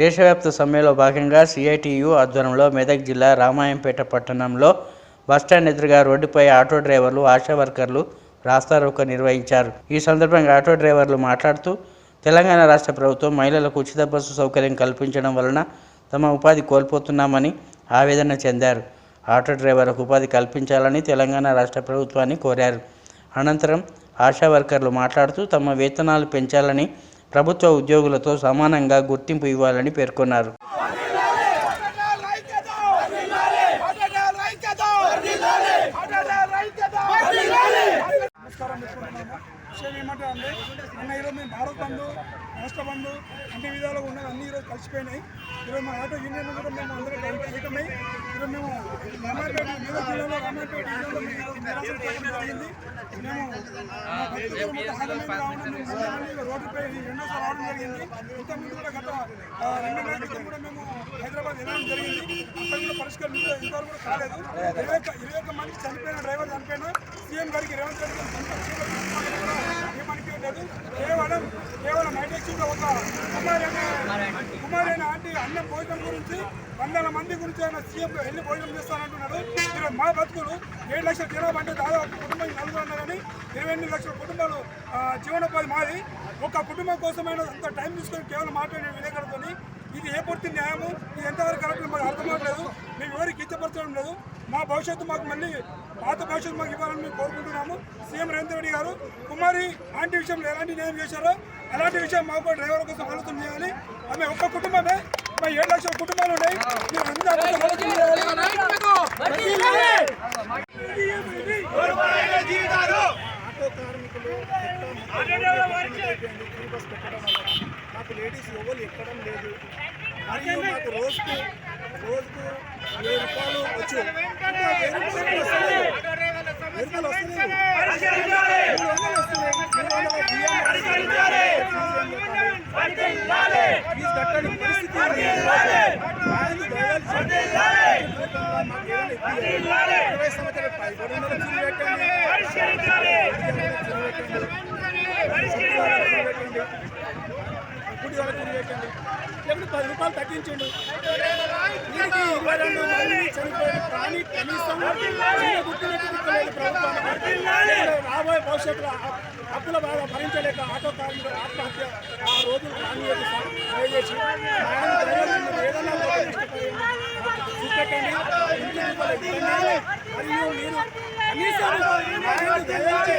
దేశవ్యాప్త సమ్మెలో భాగంగా సిఐటియు ఆధ్వర్యంలో మెదక్ జిల్లా రామాయంపేట పట్టణంలో బస్టాండ్ ఎదురుగా రోడ్డుపై ఆటో డ్రైవర్లు ఆశా వర్కర్లు రాస్తారోకో నిర్వహించారు. ఈ సందర్భంగా ఆటో డ్రైవర్లు మాట్లాడుతూ తెలంగాణ రాష్ట్ర ప్రభుత్వం మహిళలకు ఉచిత బస్సు సౌకర్యం కల్పించడం వలన తమ ఉపాధి కోల్పోతున్నామని ఆవేదన చెందారు. ఆటో డ్రైవర్లకు ఉపాధి కల్పించాలని తెలంగాణ రాష్ట్ర ప్రభుత్వాన్ని కోరారు. అనంతరం ఆశా వర్కర్లు మాట్లాడుతూ తమ వేతనాలు పెంచాలని ప్రభుత్వ ఉద్యోగులతో సమానంగా గుర్తింపు ఇవ్వాలని పేర్కొన్నారు. విషయం ఏమంటే అండి అన్న ఈరోజు మేము భారత్ బంధు రాష్ట్ర బంధు అన్ని విధాలుగా ఉన్నది అన్ని ఈరోజు కలిసిపోయినాయి ఈరోజు మా ఆటో యూనియన్ కూడా మేము అందరం ఏకమై ఈరోజు మేము రామాయపేట మెదక్ జిల్లాలో రామాయపేట జిల్లాలో మేము ఈరోజు నిరాశ జరిగింది మేము మా రెండోసారి రావడం జరిగింది. ఇంతకుముందు కూడా గత రెండు నెలల క్రితం కూడా మేము హైదరాబాద్ వెళ్ళడం జరిగింది. అక్కడ కూడా పరిష్కారం ఇంతవరకు కూడా కాలేదు. ఇరవై ఒక్క ఇరవై ఒక్క మంది చనిపోయిన డ్రైవర్ చనిపోయిన సీఎం గారికి రేవంత్ రెడ్డి గారు సొంత సీఎం ఏమనిపించలేదు కేవలం కేవలం ఐటెక్సీలో ఒక అమ్మాయి అనే కుమార్ అనే ఆంటీ అన్నం గురించి వందల మంది గురించి ఆయన సీఎం వెళ్ళి భోజనం చేస్తానంటున్నాడు. ఈరోజు మా బతుకులు ఏడు లక్షల జనాభా అంటే దాదాపు కుటుంబం నలుగురు ఉన్నా కానీ ఇరవై ఎనిమిది లక్షల కుటుంబాలు జీవనోపాధి మాది. ఒక కుటుంబం కోసమైన అంత టైం తీసుకొని కేవలం మాట్లాడే విలేకరులతోని ఇది ఏ పూర్తి న్యాయము? ఇది ఎంతవరకు కరెక్ట్ మాకు అర్థం కావట్లేదు. మేము ఎవరికి ఇచ్చపరచడం లేదు. మా భవిష్యత్తు మాకు మళ్ళీ పాత భవిష్యత్తు మాకు ఇవ్వాలని మేము కోరుకుంటున్నాము. సీఎం రేవంత్ రెడ్డి గారు కుమారి ఆంటీ విషయంలో ఎలాంటి న్యాయం చేశారో అలాంటి విషయం మాకు కూడా డ్రైవర్ కోసం ఆలోచన చేయాలి. ఆమె ఒక్క కుటుంబమే మా ఏడు లక్షల కుటుంబాలు ఉన్నాయి. మీరు మాకు లేడీస్ ఎవరు ఎక్కడం లేదు. మరియు మాకు రోజుకు రోజుకు వెయ్యి రూపాయలు వచ్చు. వెయ్యి రూపాయలు వస్తలేదు. వెయ్యి రూపాయలు వస్తలేదు. గుడి గుడి పది రూపాయలు తగ్గించండు దీనికి ఇరవై రెండు మంది చనిపోయారు ప్రాణి కనీసం చిన్న రాబోయే భవిష్యత్తులో అప్పుల బాగా భరించలేక ఆటో కార్మికులు ఆత్మహత్య ఆ రోజులు రానియదు సార్ దయచేసి ఏదైనా చూపెట్టండి మరియు మీరు కనీసం దయచేసి